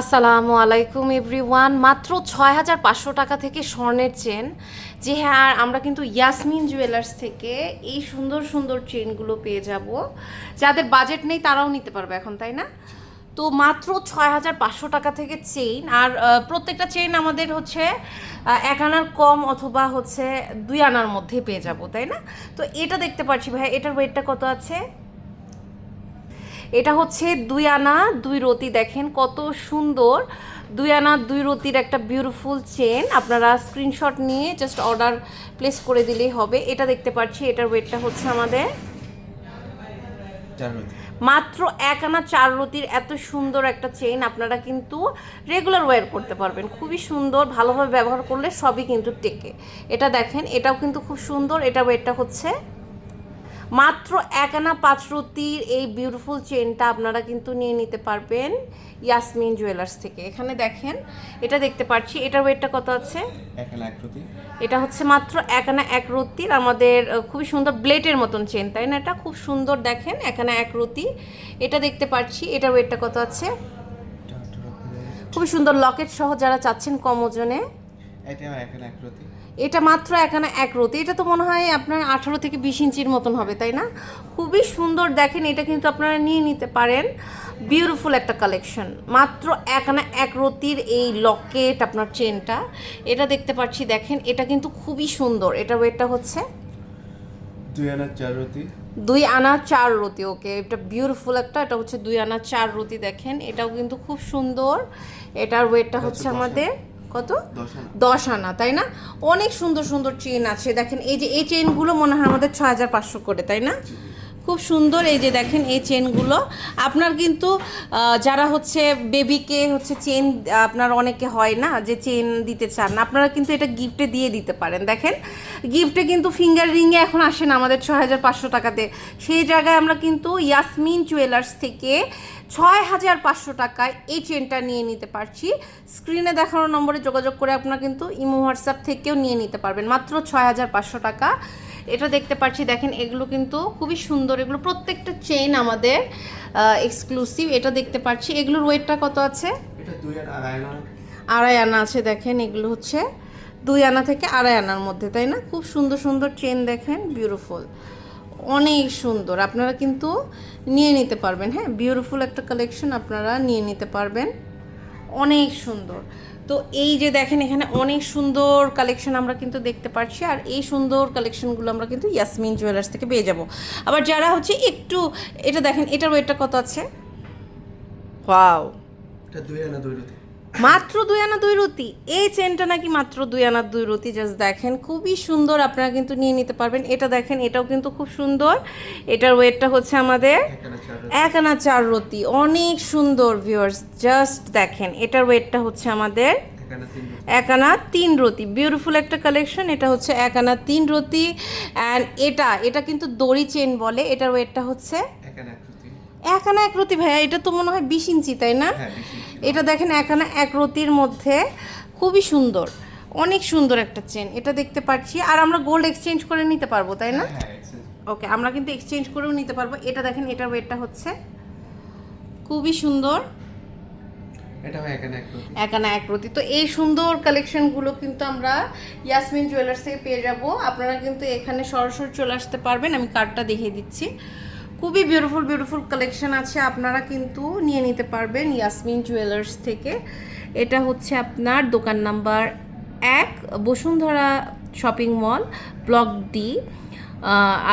আসসালামু আলাইকুম এভরিওয়ান মাত্র ছয় হাজার পাঁচশো টাকা থেকে স্বর্ণের চেন। যে হ্যাঁ আর আমরা কিন্তু ইয়াসমিন জুয়েলার্স থেকে এই সুন্দর সুন্দর চেনগুলো পেয়ে যাব। যাদের বাজেট নেই তারাও নিতে পারবে এখন, তাই না? তো মাত্র ছয় হাজার পাঁচশো টাকা থেকে চেইন, আর প্রত্যেকটা চেইন আমাদের হচ্ছে এক আনার কম অথবা হচ্ছে দুই আনার মধ্যে পেয়ে যাব, তাই না? তো এটা দেখতে পাচ্ছি ভাই এটার ওয়েটটা কত আছে? এটা হচ্ছে দুই আনা দুই রতি দেখেন কত সুন্দর। দুই আনা দুই রতির একটা বিউটিফুল চেন আপনারা স্ক্রিনশট নিয়ে জাস্ট অর্ডার প্লেস করে দিলেই হবে। এটা দেখতে পাচ্ছি এটার ওয়েটটা হচ্ছে আমাদের মাত্র এক আনা চার রতির এত সুন্দর একটা চেইন আপনারা কিন্তু রেগুলার ওয়্যার করতে পারবেন। খুবই সুন্দর ভালোভাবে ব্যবহার করলে সবই কিন্তু টেকে। এটা দেখেন এটাও কিন্তু খুব সুন্দর। এটা ওয়েটটা হচ্ছে মাত্র এক আনা পাঁচ রতির এই বিউটিফুল চেনটা আপনারা কিন্তু নিয়ে নিতে পারবেন ইয়াসমিন জুয়েলার্স থেকে। এখানে দেখেন এটা দেখতে পাচ্ছি। এটার ওয়েটটা কত আছে? এক এটা হচ্ছে মাত্র এক আনা এক রতির আমাদের খুবই সুন্দর ব্লেডের মতন চেন তাই না এটা? খুব সুন্দর দেখেন এক আনা এক রতি এটা দেখতে পাচ্ছি। এটার ওয়েটটা কত আছে? খুবই সুন্দর লকেট সহ যারা চাচ্ছেন কম ওজনে। এটা এখানে এক প্রতি এটা মাত্র এখানে এক রতি। এটা তো মনে হয় আপনার আঠারো থেকে বিশ ইঞ্চির মতন হবে তাই না? খুবই সুন্দর দেখেন এটা কিন্তু আপনারা নিয়ে নিতে পারেন। বিউটিফুল একটা কালেকশন মাত্র এখানে এক রতির এই লকেট আপনার চেনটা। এটা দেখতে পাচ্ছি দেখেন এটা কিন্তু খুবই সুন্দর। এটা ওয়েটটা হচ্ছে? দুই আনা চার রতি। দুই আনা চার রতি ওকে। এটা বিউটিফুল একটা এটা হচ্ছে দুই আনা চার রতি দেখেন। এটাও কিন্তু খুব সুন্দর। এটার ওয়েটটা হচ্ছে আমাদের কত? দশ আনা তাই না? অনেক সুন্দর সুন্দর চেন আছে। দেখেন এই যে এই চেনগুলো মনে হয় আমাদের ছ হাজার পাঁচশো করে তাই না? খুব সুন্দর এই যে দেখেন এই চেনগুলো। আপনার কিন্তু যারা হচ্ছে বেবিকে হচ্ছে চেন, আপনার অনেকে হয় না যে চেন দিতে চান না আপনারা কিন্তু এটা গিফটে দিয়ে দিতে পারেন। দেখেন গিফটে কিন্তু ফিঙ্গার রিংয়ে এখন আসে না আমাদের ছয় হাজার পাঁচশো টাকাতে। সেই জায়গায় আমরা কিন্তু ইয়াসমিন জুয়েলার্স থেকে ছয় হাজার পাঁচশো টাকায় এই চেনটা নিয়ে নিতে পারছি। স্ক্রিনে দেখানো নম্বরে যোগাযোগ করে আপনারা কিন্তু ইমো হোয়াটসঅ্যাপ থেকেও নিয়ে নিতে পারবেন। মাত্র ছয় হাজার পাঁচশো টাকা। এটা দেখতে পাচ্ছি দেখেন এগুলো কিন্তু খুবই সুন্দর এগুলো প্রত্যেকটা চেইন আমাদের এক্সক্লুসিভ এটা দেখতে পাচ্ছি। এগুলোর ওয়েটটা কত আছে? আড়াই আনা। আছে দেখেন এগুলো হচ্ছে দুই আনা থেকে আড়াই আনার মধ্যে তাই না? খুব সুন্দর সুন্দর চেন দেখেন বিউটিফুল অনেক সুন্দর আপনারা কিন্তু নিয়ে নিতে পারবেন হ্যাঁ? বিউটিফুল একটা কালেকশন আপনারা নিয়ে নিতে পারবেন। অনেক সুন্দর। তো এই যে দেখেন এখানে অনেক সুন্দর কালেকশন আমরা কিন্তু দেখতে পাচ্ছি আর এই সুন্দর কালেকশনগুলো আমরা কিন্তু ইয়াসমিন জুয়েলার্স থেকে পেয়ে যাব। আবার যারা হচ্ছে একটু এটা দেখেন এটার ওয়েটটা কত আছে? ওয়াও এটা দুই আনা দুই রতি। মাত্র দুই আনা দুই রতি এই চেনটা নাকি মাত্র দুই আনা দুই রতি জাস্ট দেখেন। খুবই সুন্দর আপনারা কিন্তু নিয়ে নিতে পারবেন। এটা দেখেন এটাও কিন্তু খুব সুন্দর। এটার ওয়েটটা হচ্ছে আমাদের এক আনা চার রতি অনেক সুন্দর ভিউয়ার্স জাস্ট দেখেন এটার ওয়েটটা হচ্ছে আমাদের এক আনা তিন রতি বিউটিফুল একটা কালেকশন এটা হচ্ছে এক আনা তিন রতি অ্যান্ড এটা এটা কিন্তু দড়ি চেন বলে। এটার ওয়েটটা হচ্ছে এখানে এক রতি ভাইয়া এটা তো মনে হয় বিশ ইঞ্চি তাই না? হ্যাঁ এটা দেখেন এখানে এক রতির মধ্যে খুবই সুন্দর অনেক সুন্দর একটা চেন এটা দেখতে পাচ্ছি। আর আমরা গোল্ড এক্সচেঞ্জ করে নিতে পারব তাই না? হ্যাঁ ওকে আমরা কিন্তু এক্সচেঞ্জ করেও নিতে পারব। এটা দেখেন এটার ওয়েটটা হচ্ছে খুবই সুন্দর। এটা হয় একানা এক রতি। তো এই সুন্দর কালেকশনগুলো কিন্তু আমরা ইয়াসমিন জুয়েলার্স থেকে পেয়ে যাব। আপনারা কিন্তু এখানে সরাসরি চলে আসতে পারবেন আমি কার্ডটা দেখিয়ে দিচ্ছি। খুবই বিউটিফুল বিউটিফুল কালেকশন আছে। আপনারা কিন্তু নিয়ে নিতে পারবেন ইয়াসমিন জুয়েলার্স থেকে। এটা হচ্ছে আপনার দোকান নাম্বার এক, Bashundhara shopping mall block D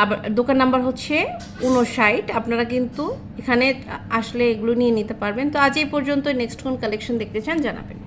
আবার দোকান নাম্বার হচ্ছে উনষাট আপনারা কিন্তু এখানে আসলে এগুলো নিয়ে নিতে পারবেন। তো আজ এই পর্যন্ত নেক্সট কোন কালেকশন দেখতে চান জানাবেন।